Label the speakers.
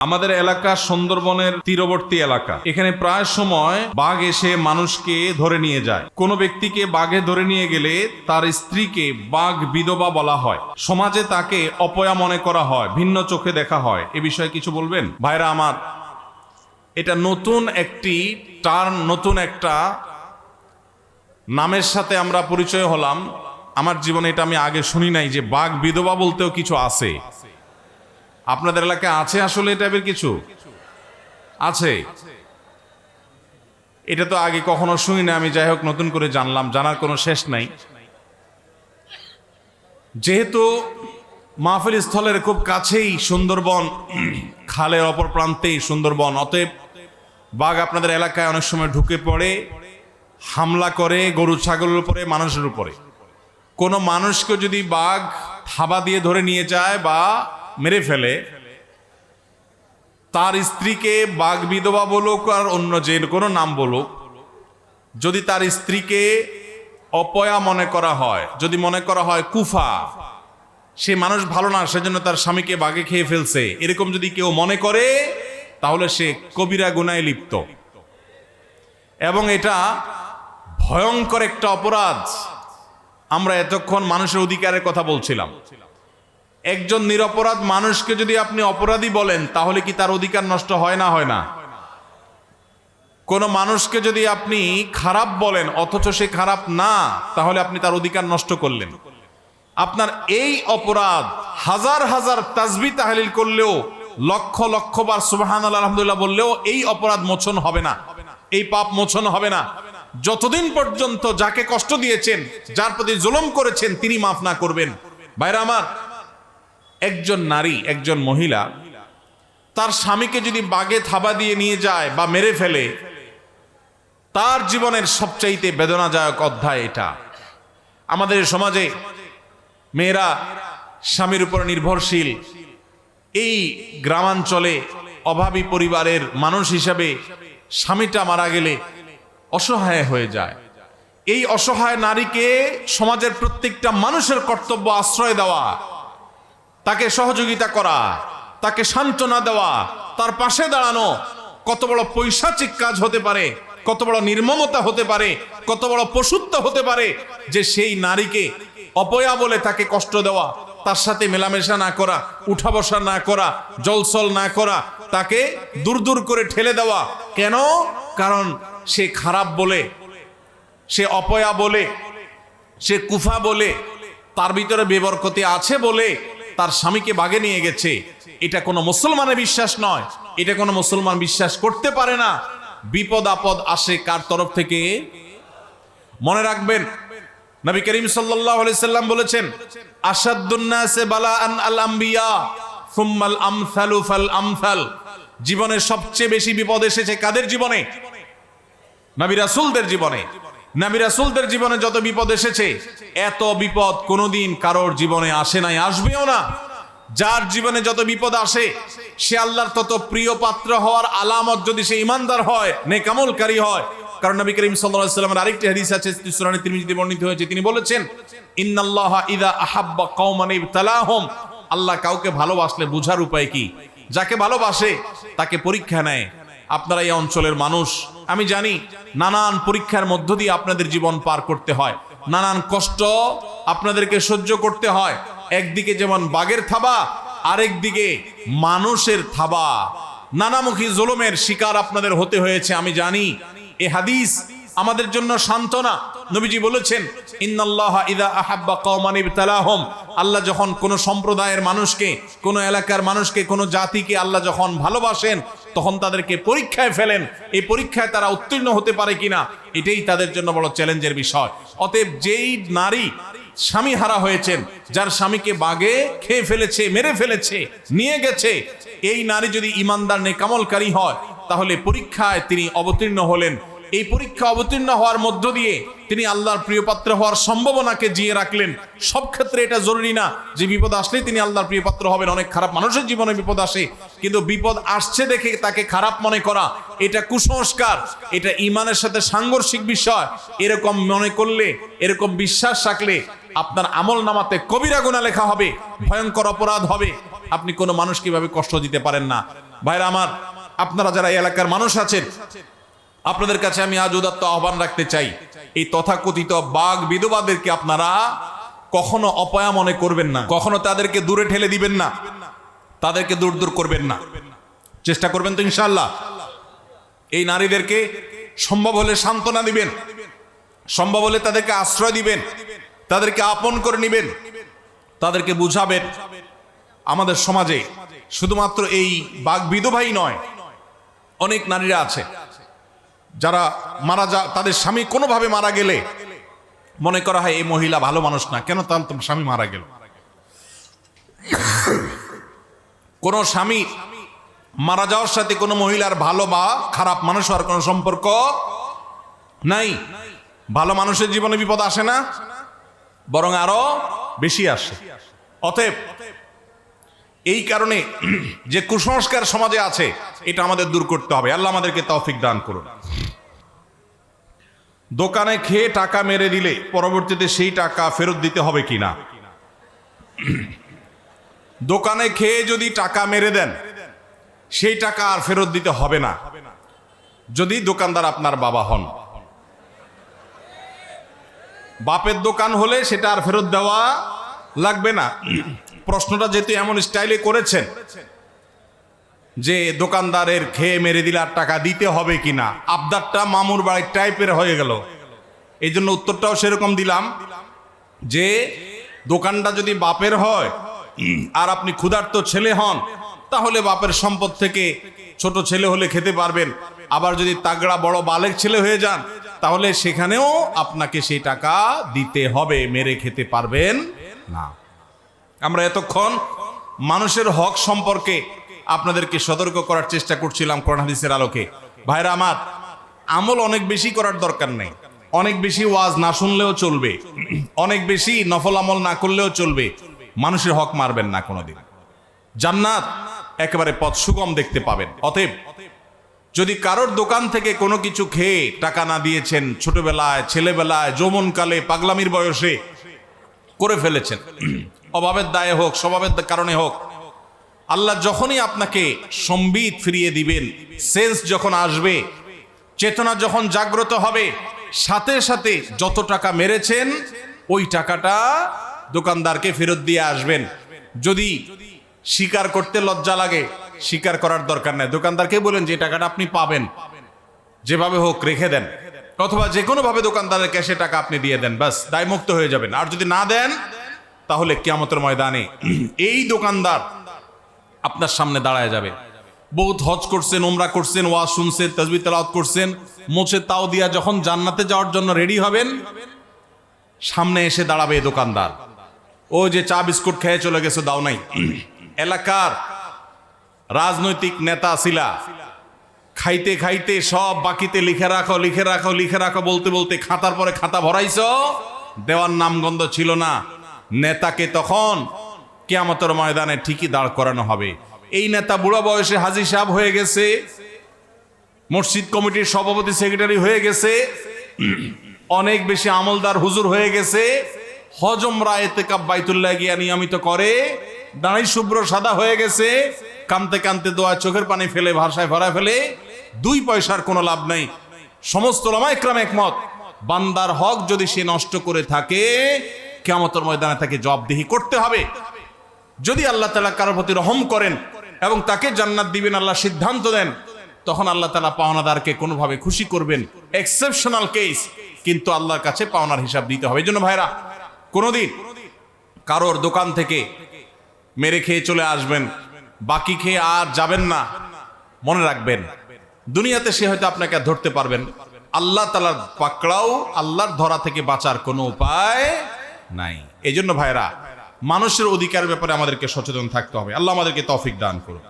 Speaker 1: আমাদের এলাকা সুন্দরবনের তীরবর্তী এলাকা। এখানে প্রায় সময় বাঘ এসে মানুষকে ধরে নিয়ে যায়। কোনো ব্যক্তিকে বাঘে ধরে নিয়ে গেলে তার স্ত্রীকে বাঘ বিধবা বলা হয়। সমাজে তাকে অপয়া মনে করা হয়, ভিন্ন চোখে দেখা হয়। এ বিষয়ে কিছু বলবেন? ভাইরা আমার, এটা নতুন একটি টার্ম নতুন একটা নামের সাথে আমরা পরিচয় হলাম। আমার জীবনে এটা আমি আগে শুনি নাই যে বাঘ বিধবা বলতেও কিছু আছে। আপনাদের এলাকায় আছে আসলে এই টাইপের কিছু? আছে। এটা তো আগে কখনো শুনি না আমি যাই হোক নতুন করে জানলাম, জানার কোনো শেষ নাই। যেহেতু মাহফিল স্থলের খুব কাছেই সুন্দরবন, খালের অপর প্রান্তেই সুন্দরবন, অতএব বাঘ আপনাদের এলাকায় অনেক সময় ঢুকে পড়ে, হামলা করে, গরু, ছাগলের উপরে, মানুষের উপরে। কোনো মানুষকে যদি বাঘ থাবা দিয়ে ধরে নিয়ে যায় বা মেরে ফেলে। তার স্ত্রীকে বাঘ বিধবা বলুক আর অন্য যে কোনো নাম বলুক, যদি তার স্ত্রীকে অপয়া মনে করা হয়, যদি মনে করা হয় কুফা, সে মানুষ ভালো না, সেজন্য তার স্বামীকে বাঘে খেয়ে ফেলছে। এরকম যদি কেউ মনে করে, তাহলে সে কবিরা গুনায় লিপ্ত। এবং এটা ভয়ঙ্কর একটা অপরাধ। আমরা এতক্ষণ মানুষের অধিকারের কথা বলছিলাম। একজন নিরপরাধ মানুষকে যদি আপনি অপরাধী বলেন, তাহলে কি তার অধিকার নষ্ট হয় না হয় না? কোন মানুষকে যদি আপনি খারাপ বলেন, অথচ সে খারাপ না, তাহলে আপনি তার অধিকার নষ্ট করলেন। আপনার এই অপরাধ হাজার হাজার তাজবি তাহলিল করলেও, লক্ষ লক্ষ বার সুবাহান আলহামদুলিল্লাহ বললেও, এই অপরাধ মোচন হবে না, এই পাপ মোচন হবে না। যতদিন পর্যন্ত যাকে কষ্ট দিয়েছেন, যার প্রতি জুলম করেছেন, তিনি মাফ না করবেন। বাইরে আমার একজন নারী, একজন মহিলা, তার স্বামীকে যদি বাগে থাবা দিয়ে নিয়ে যায় বা মেরে ফেলে, তার জীবনের সবচাইতে বেদনাদায়ক অধ্যায় এটা। আমাদের সমাজে মেয়েরা স্বামীর উপর নির্ভরশীল। এই গ্রামাঞ্চলে অভাবী পরিবারের মানুষ হিসাবে স্বামীটা মারা গেলে অসহায় হয়ে যায়। এই অসহায় নারীকে সমাজের প্রত্যেকটা মানুষের কর্তব্য আশ্রয় দেওয়া। তাকে সহযোগিতা করা, তাকে সান্ত্বনা দেওয়া, তার পাশে দাঁড়ানো, কত বড় পৈশাচিক কাজ হতে পারে, কত বড় নির্মমতা হতে পারে, কত বড় পশুত্ব হতে পারে, যে সেই নারীকে অপয়া বলে তাকে কষ্ট দেওয়া, তার সাথে মেলামেশা না করা উঠা বসা না করা, জলসল না করা, তাকে দূর দূর করে ঠেলে দেওয়া। কেন? কারণ সে খারাপ বলে, সে অপয়া বলে, সে কুফা বলে, তার ভিতরে বেবরকতি আছে বলে তার স্বামীকে বাগে নিয়ে গেছে। এটা কোনো মুসলমানের বিশ্বাস নয়। এটা কোনো মুসলমান বিশ্বাস করতে পারে না। বিপদ আপদ আসে কার তরফ থেকে? মনে রাখবেন, নবী করিম সাল্লাম বলেছেন আল সুম্মাল আমসালু ফাল আমসাল। জীবনের সবচেয়ে বেশি বিপদ এসেছে কাদের জীবনে? নবী রাসুলদের জীবনে। নবী রাসূলদের জীবনে যত বিপদ এসেছে, এত বিপদ কোনোদিন কারোর জীবনে আসে নাই, আসবেও না। যার জীবনে যত বিপদ আসে, সে আল্লাহর তত প্রিয় পাত্র হওয়ার আলামত যদি সে ইমানদার হয়, নেকামলকারী হয়, কারণ নবী করিম সাল্লাল্লাহু সাল্লামের আরেকটি হাদিস আছে সুনানি তিরমিজিতে বর্ণিত হয়েছে। তিনি বলেছেন, ইন্নাল্লাহা ইযা আহাব্বা কওমান আল্লাহ কাউকে ভালোবাসলে বুঝার উপায় কি? যাকে ভালোবাসে, তাকে পরীক্ষা নেয়। আপনারা এই অঞ্চলের মানুষ আমি জানি নানান পরীক্ষার মধ্য দিয়ে আপনাদের জীবন পার করতে হয়। নানান কষ্ট আপনাদেরকে সহ্য করতে হয়। একদিকে যেমন বাঘের থাবা আরেক দিকে মানুষের থাবা। নানামুখী জুলুমের শিকার আপনাদের হতে হয়েছে, আমি জানি। এ হাদিস আমাদের জন্য সান্ত্বনা। নবীজি বলেছেন, ইন্নাল্লাহ ইদা আহাব্বা কওমান ইবতালাহুম। আল্লাহ যখন কোন সম্প্রদায়ের মানুষকে, কোন এলাকার মানুষকে, কোন জাতিকে আল্লাহ যখন ভালোবাসেন, তখন তাদেরকে পরীক্ষায় ফেলেন। এই পরীক্ষায় তারা উত্তীর্ণ হতে পারে কিনা, এটাই তাদের জন্য বড় চ্যালেঞ্জের বিষয়। অতএব যেই নারী স্বামী হারা হয়েছেন, যার স্বামীকে বাগে খেয়ে ফেলেছে, মেরে ফেলেছে, নিয়ে গেছে, এই নারী যদি ইমানদার, নেকামলকারী হয়, তাহলে পরীক্ষায় তিনি অবতীর্ণ হলেন। এই পরীক্ষা অবতীর্ণ হওয়ার মধ্য দিয়ে তিনি আল্লাহর প্রিয় পাত্র হওয়ার সম্ভাবনাকে জিয়ে রাখলেন। সব ক্ষেত্রে এটা জরুরি না যে বিপদ আসলেই তিনি আল্লাহর প্রিয় পাত্র হবেন। অনেক খারাপ মানুষের জীবনে বিপদ আসে, কিন্তু বিপদ আসছে দেখে তাকে খারাপ মনে করা, এটা কুসংস্কার, এটা ইমানের সাথে সাংঘর্ষিক বিষয়। এরকম মনে করলে, এরকম বিশ্বাস রাখলে আপনার আমল নামাতে কবিরা গুণা লেখা হবে, ভয়ঙ্কর অপরাধ হবে। আপনি কোনো মানুষ কীভাবে কষ্ট দিতে পারেন না। ভাইরা আমার, আপনারা যারা এলাকার মানুষ আছেন আপনাদের কাছে আমি আজ উদাত্ত আহ্বান রাখতে চাই। এই তথাকথিত বাঘ বিধবাদেরকে আপনারা কখনো অপয়া মনে করবেন না। কখনো তাদেরকে দূরে ঠেলে দিবেন না। তাদেরকে দূর দূর করবেন না। চেষ্টা করবেন তো ইনশাল্লাহ এই নারীদেরকে সম্ভব হলে সান্ত্বনা দিবেন। সম্ভব হলে তাদেরকে আশ্রয় দিবেন। তাদেরকে আপন করে নেবেন। তাদেরকে বুঝাবেন আমাদের সমাজে। শুধুমাত্র এই বাঘ বিধবাই নয়, অনেক নারীরা আছে। যারা মারা যা, তাদের স্বামী কোনোভাবে মারা গেলে মনে করা হয় এই মহিলা ভালো মানুষ না। কেন তার তোমার স্বামী মারা গেল? কোন স্বামী মারা যাওয়ার সাথে কোনো মহিলার ভালো বা খারাপ মানুষ হওয়ার কোনো সম্পর্ক নাই? ভালো মানুষের জীবনে বিপদ আসে না, বরং আরও বেশি আসে। অতএব এই কারণে যে কুসংস্কার সমাজে আছে, এটা আমাদের দূর করতে হবে। আল্লাহ আমাদেরকে তৌফিক দান করুন। দোকানে খেয়ে টাকা মেরে দিলে পরবর্তীতে সেই টাকা ফেরত দিতে হবে কিনা দোকানে খেয়ে যদি টাকা মেরে দেন, সেই টাকা আর ফেরত দিতে হবে না। যদি দোকানদার আপনার বাবা হন। বাপের দোকান হলে সেটা আর ফেরত দেওয়া লাগবে না। প্রশ্নটা যেহেতু এমন স্টাইলে করেছেন যে দোকানদারের খেয়ে মেরে দিলে আর টাকা দিতে হবে কি না আবদারটা মামুর বাড়ির টাইপের হয়ে গেল। এই জন্য উত্তরটাও সেরকম দিলাম যে দোকানটা যদি বাপের হয় আর আপনি ক্ষুধার্ত ছেলে হন, তাহলে বাপের সম্পদ থেকে ছোট ছেলে হলে খেতে পারবেন। আবার যদি তাগড়া বড় বালেক ছেলে হয়ে যান, তাহলে সেখানেও আপনাকে সেই টাকা দিতে হবে, মেরে খেতে পারবেন না। আমরা এতক্ষণ মানুষের হক সম্পর্কে আপনাদেরকে সতর্ক করার চেষ্টা করছিলাম হাদিসের আলোকে। ভাইরা আমার, আমল অনেক বেশি করার দরকার নেই। অনেক বেশি ওয়াজ না শুনলেও চলবে। অনেক বেশি নফল আমল না করলেও চলবে। মানুষের হক মারবেন না কোনোদিন। জান্নাত একেবারে পথ সুগম দেখতে পাবেন। অতএব, যদি কারোর দোকান থেকে কোনো কিছু খেয়ে টাকা না দিয়েছেন, ছোটবেলায়, ছেলেবেলায়, যৌবনকালে, পাগলামির বয়সে করে ফেলেছেন, অভাবের দায়ে হোক, স্বভাবের কারণে হোক আল্লাহ যখনই আপনাকে সম্বিত ফিরিয়ে দিবেন সেন্স যখন আসবে, চেতনা যখন জাগ্রত হবে, সাথে সাথে যত টাকা মেরেছেন, ওই টাকাটা দোকানদারকে ফেরত দিয়ে আসবেন। যদি স্বীকার করতে লজ্জা লাগে, স্বীকার করার দরকার নেই। দোকানদারকে বলেন যে টাকাটা আপনি পাবেন। যেভাবে হোক রেখে দেন। অথবা যে কোনো ভাবে দোকানদারের ক্যাশে টাকা আপনি দিয়ে দেন বাস দায়মুক্ত হয়ে যাবেন। আর যদি না দেন, তাহলে কিয়ামতের ময়দানে এই দোকানদার আপনার সামনে দাঁড়ায় যাবে। বহুত হজ করছেন ওমরা করছেন ওয়া শুনছেন তসবি তেলাওয়াত করছেন, মোছে তাও দিয়া যখন জান্নাতে যাওয়ার জন্য রেডি হবেন, সামনে এসে দাঁড়াবে এই দোকানদার। ও যে চা বিস্কুট খেয়ে চলে গেছে, দাও নাই। এলাকার রাজনৈতিক নেতা ছিলা খাইতে খাইতে সব বাকিতে লিখে রাখো লিখে রাখো লিখে রাখো, বলতে বলতে খাতার পরে খাতা ভরাইছ, দেওয়ার নামগন্ধ ছিল না। নেতাকে তখন কেয়ামতের ময়দানে ঠিকই দাঁড় করানো হবে। এই নেতা বুড়া বয়সে হাজি সাহেব হয়ে গেছে, মসজিদ কমিটির সভাপতি, সেক্রেটারি হয়ে গেছে, অনেক বেশি আমলদার হুজুর হয়ে গেছে, হজম রায় তেকাব বাইতুল্লাহ গিয়া নিয়মিত করে, দাঁড়াই শুভ্র সাদা হয়ে গেছে, কানতে কানতে দোয়া, চোখের পানি ফেলে, ভাষায় ভরা ফেলে, দুই পয়সার কোনো লাভ নেই। সমস্ত লামাইক্রাম একমত, বান্দার হক যদি সে নষ্ট করে থাকে কেমতর ময়দানে তাকে জবাবদিহি করতে হবে। যদি আল্লাহ তালা কারোর প্রতি রহম করেন এবং তাকে জান্নাত দিবেন, আল্লাহ সিদ্ধান্ত দেন, তখন আল্লাহ তালা পাওনাদারকে কোনোভাবে খুশি করবেন। এক্সেপশনাল কেস কিন্তু আল্লাহর কাছে পাওনার হিসাব দিতে হবে। এই জন্য ভাইরা, কোনোদিন কারোর দোকান থেকে মেরে খেয়ে চলে আসবেন, বাকি খেয়ে আর যাবেন না, মনে রাখবেন। দুনিয়াতে সে হয়তো আপনাকে ধরতে পারবেন। আল্লাহ তালার পাকড়াও আল্লাহর ধরা থেকে বাঁচার কোনো উপায় নাই। এই জন্য ভাইরা মানুষের অধিকার ব্যাপারে আমাদেরকে সচেতন থাকতে হবে। আল্লাহ আমাদেরকে তফিক দান করুন